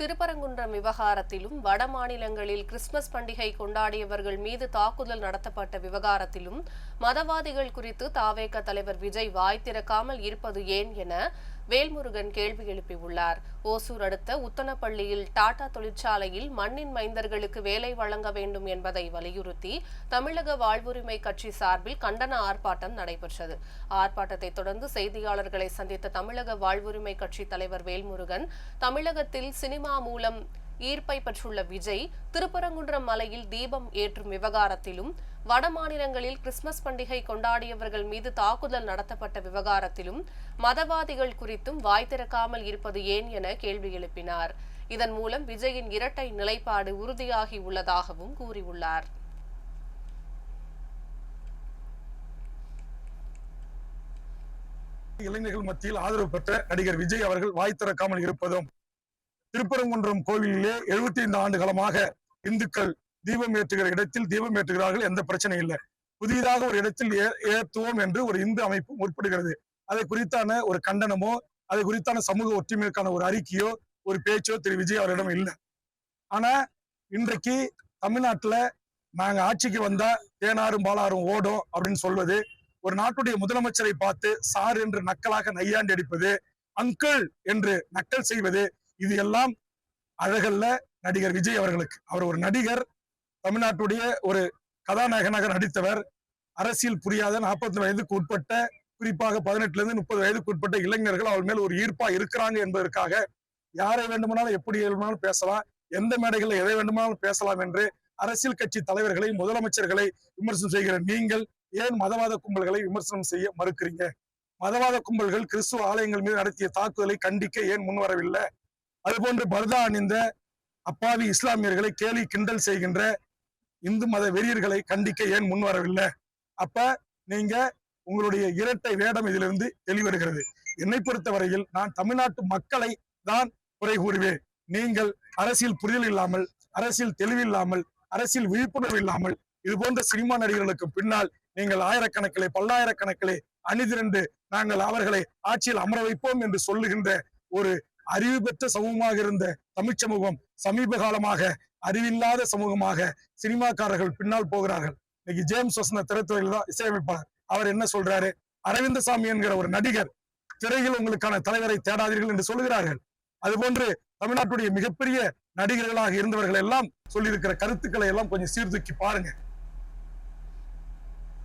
திருப்பரங்குன்றம் விவகாரத்திலும் வட மாநிலங்களில் கிறிஸ்துமஸ் பண்டிகை கொண்டாடியவர்கள் மீது தாக்குதல் நடத்தப்பட்ட விவகாரத்திலும் மதவாதிகள் குறித்து தாவேக தலைவர் விஜய் வாய் திறக்காமல் இருப்பது ஏன் என வேல்முருகன் கேள்வி எழுப்பியுள்ளார். ஓசூர் அடுத்த உத்தனப்பள்ளியில் டாடா தொழிற்சாலையில் மண்ணின் மைந்தர்களுக்கு வேலை வழங்க வேண்டும் என்பதை வலியுறுத்தி தமிழக வாழ்வுரிமை கட்சி சார்பில் கண்டன ஆர்ப்பாட்டம் நடைபெற்றது. ஆர்ப்பாட்டத்தை தொடர்ந்து செய்தியாளர்களை சந்தித்த தமிழக வாழ்வுரிமை கட்சி தலைவர் வேல்முருகன் தமிழகத்தில் சினிமா மூலம் ஈர்ப்பை பெற்றுள்ள விஜய் திருப்பரங்குன்றம் மலையில் தீபம் ஏற்றும் விவகாரத்திலும் வட மாநிலங்களில் கிறிஸ்துமஸ் பண்டிகை கொண்டாடியவர்கள் மீது தாக்குதல் நடத்தப்பட்ட விவகாரத்திலும் மதவாதிகள் குறித்தும் வாய் திறக்காமல் இருப்பது ஏன் என கேள்வி எழுப்பினார். இதன் மூலம் விஜயின் இரட்டை நிலைப்பாடு உறுதியாகி உள்ளதாகவும் கூறியுள்ளார். இளைஞர்கள் மத்தியில் ஆதரவு பெற்ற நடிகர் விஜய் அவர்கள் வாய் திறக்காமல் இருப்பதும் திருப்பரங்குன்றம் கோவிலிலே எழுபத்தி ஐந்து ஆண்டு காலமாக இந்துக்கள் தீபம் ஏற்றுகிற இடத்தில் தீபம் ஏற்றுகிறார்கள் எந்த பிரச்சனையும் இல்லை. புதிதாக ஒரு இடத்தில் ஏற்றுவோம் என்று ஒரு இந்து அமைப்பு முற்படுகிறது. அதை குறித்தான ஒரு கண்டனமோ அது குறித்தான சமூக ஒற்றுமைக்கான ஒரு அறிக்கையோ ஒரு பேச்சோ திரு. விஜய் அவரிடம் இல்லை. ஆனா இன்றைக்கு தமிழ்நாட்டுல நாங்க ஆட்சிக்கு வந்தா தேனாரும் பாலாரும் ஓடும் அப்படின்னு சொல்வது ஒரு நாட்டுடைய முதலமைச்சரை பார்த்து சார் என்று நக்கலாக நையாண்டி அடிப்பது அங்கிள் என்று நக்கல் செய்வது இது எல்லாம் அழகல்ல நடிகர் விஜய் அவர்களுக்கு. அவர் ஒரு நடிகர் தமிழ்நாட்டுடைய ஒரு கதாநாயகனாக நடித்தவர் அரசியல் புரியாத நாற்பத்தி வயதுக்கு உட்பட்ட குறிப்பாக பதினெட்டுல இருந்து முப்பது வயதுக்கு உட்பட்ட இளைஞர்கள் அவர் மேல் ஒரு ஈர்ப்பா இருக்கிறாங்க என்பதற்காக யாரை வேண்டுமானாலும் எப்படி வேண்டுமானாலும் பேசலாம் எந்த மேடைகளில் எதை வேண்டுமானாலும் பேசலாம் என்று அரசியல் கட்சி தலைவர்களை முதலமைச்சர்களை விமர்சனம் செய்கிற நீங்கள் ஏன் மதவாத கும்பல்களை விமர்சனம் செய்ய மறுக்கிறீங்க? மதவாத கும்பல்கள் கிறிஸ்துவ ஆலயங்கள் மீது நடத்திய தாக்குதலை கண்டிக்க ஏன் முன்வரவில்லை? அதுபோன்று பர்தா அணிந்த அப்பாவி இஸ்லாமியர்களை கேலி கிண்டல் செய்கின்ற இந்து மத வெறியர்களை கண்டிக்க ஏன் முன் வரவில்லை? அப்ப நீங்க உங்களுடைய இரட்டை வேடம் இதிலிருந்து தெளிவருகிறது என்னை பொறுத்தவரையில் நான் தமிழ்நாட்டு மக்களை தான் குறை கூறுவேன். நீங்கள் அரசியல் புரிதல் இல்லாமல் அரசியல் தெளிவில்லாமல் அரசியல் விழிப்புணர்வு இல்லாமல் இது போன்ற சினிமா நடிகர்களுக்கு பின்னால் நீங்கள் ஆயிரக்கணக்கிலே பல்லாயிரக்கணக்கிலே அணிதிரண்டு நாங்கள் அவர்களை ஆட்சியில் அமர வைப்போம் என்று சொல்லுகின்ற ஒரு அறிவு பெற்ற சமூகமாக இருந்த தமிழ் சமூகம் சமீப காலமாக அறிவில்லாத சமூகமாக சினிமாக்காரர்கள் பின்னால் போகிறார்கள். இன்னைக்கு ஜேம்ஸ் வசந்த திரைத்துறையில் தான் இசையமைப்பாளர். அவர் என்ன சொல்றாரு? அரவிந்தசாமி என்கிற ஒரு நடிகர் திரையில் உங்களுக்கான தலைவரை தேடாதீர்கள் என்று சொல்லுகிறார்கள். அதுபோன்று தமிழ்நாட்டுடைய மிகப்பெரிய நடிகர்களாக இருந்தவர்கள் எல்லாம் சொல்லியிருக்கிற கருத்துக்களை எல்லாம் கொஞ்சம் சீர்தூக்கி பாருங்க.